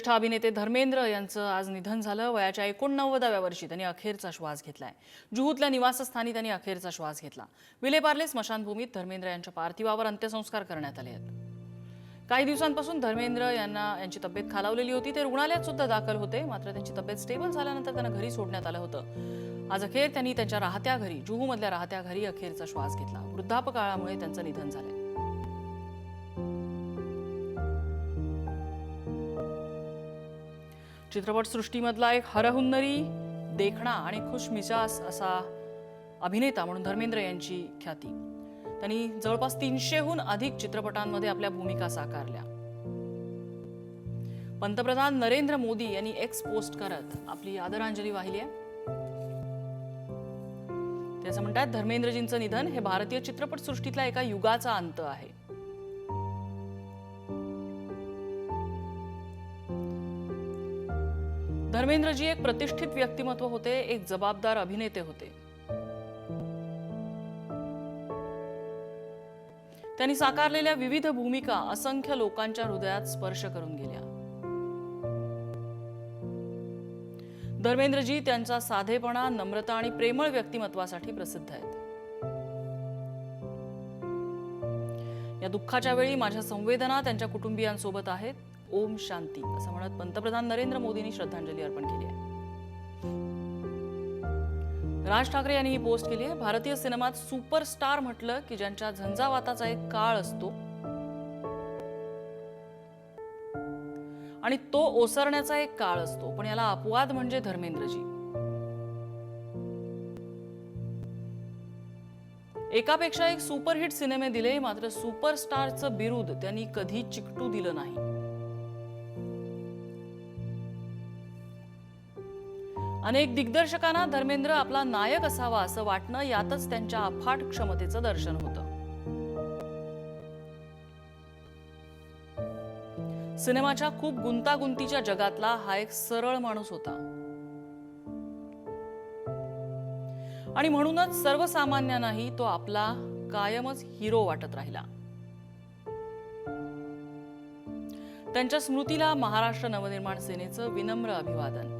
ज्येष्ठ अभिनेते धर्मेंद्र यांचं आज निधन झालं. वयाच्या एकोणनव्वदाव्या वर्षी त्यांनी अखेरचा श्वास घेतलाय. जुहूतल्या निवासस्थानी त्यांनी अखेरचा श्वास घेतला. विलेपार्ले स्मशानभूमीत धर्मेंद्र यांच्या पार्थिवावर अंत्यसंस्कार करण्यात आले आहेत. काही दिवसांपासून धर्मेंद्र यांना यांची तब्येत खालावलेली होती. ते रुग्णालयात सुद्धा दाखल होते. मात्र त्यांची तब्येत स्टेबल झाल्यानंतर त्यांना घरी सोडण्यात आलं होतं. आज अखेर त्यांनी त्यांच्या राहत्या घरी जुहूमधल्या राहत्या घरी अखेरचा श्वास घेतला. वृद्धापकाळामुळे त्यांचं निधन झालं चित्रपटसृष्टीमधला एक हरहुन्नरी देखणा आणि खुशमिजाज असा अभिनेता म्हणून धर्मेंद्र यांची ख्याती. त्यांनी जवळपास तीनशेहून अधिक चित्रपटांमध्ये आपल्या भूमिका साकारल्या. पंतप्रधान नरेंद्र मोदी यांनी एक्स पोस्ट करत आपली आदरांजली वाहिली आहे. त्याचं म्हणतात धर्मेंद्रजींचं निधन हे भारतीय चित्रपटसृष्टीतला एका युगाचा अंत आहे. धर्मेंद्रजी एक प्रतिष्ठित व्यक्तिमत्व होते एक जबाबदार अभिनेते होते. त्यांनी साकारलेल्या विविध भूमिका असंख्य लोकांच्या हृदयात स्पर्श करून गेल्या. धर्मेंद्रजी त्यांचा साधेपणा नम्रता आणि प्रेमळ व्यक्तिमत्वासाठी प्रसिद्ध आहेत. या दुःखाच्या वेळी माझ्या संवेदना त्यांच्या कुटुंबियांसोबत आहेत. ओम शांती. असं म्हणत पंतप्रधान नरेंद्र मोदींनी श्रद्धांजली अर्पण केली आहे. राज ठाकरे यांनी ही पोस्ट केली आहे. भारतीय सिनेमात सुपरस्टार म्हटलं की ज्यांच्या झंझावाताचा एक काळ असतो. आणि तो ओसरण्याचा एक काळ असतो. पण याला अपवाद म्हणजे धर्मेंद्रजी. एकापेक्षा एक सुपरहिट सिनेमे दिले मात्र सुपरस्टारचं बिरुद त्यांनी कधी चिकटू दिलं नाही. अनेक दिग्दर्शकांना धर्मेंद्र आपला नायक असावा असं वाटणं यातच त्यांच्या अफाट क्षमतेचं दर्शन होतं. सिनेमाच्या खूप गुंतागुंतीच्या जगातला हा एक सरळ माणूस होता. आणि म्हणूनच सर्वसामान्यांनाही तो आपला कायमच हिरो वाटत राहिला. त्यांच्या स्मृतीला महाराष्ट्र नवनिर्माण सेनेचं विनम्र अभिवादन.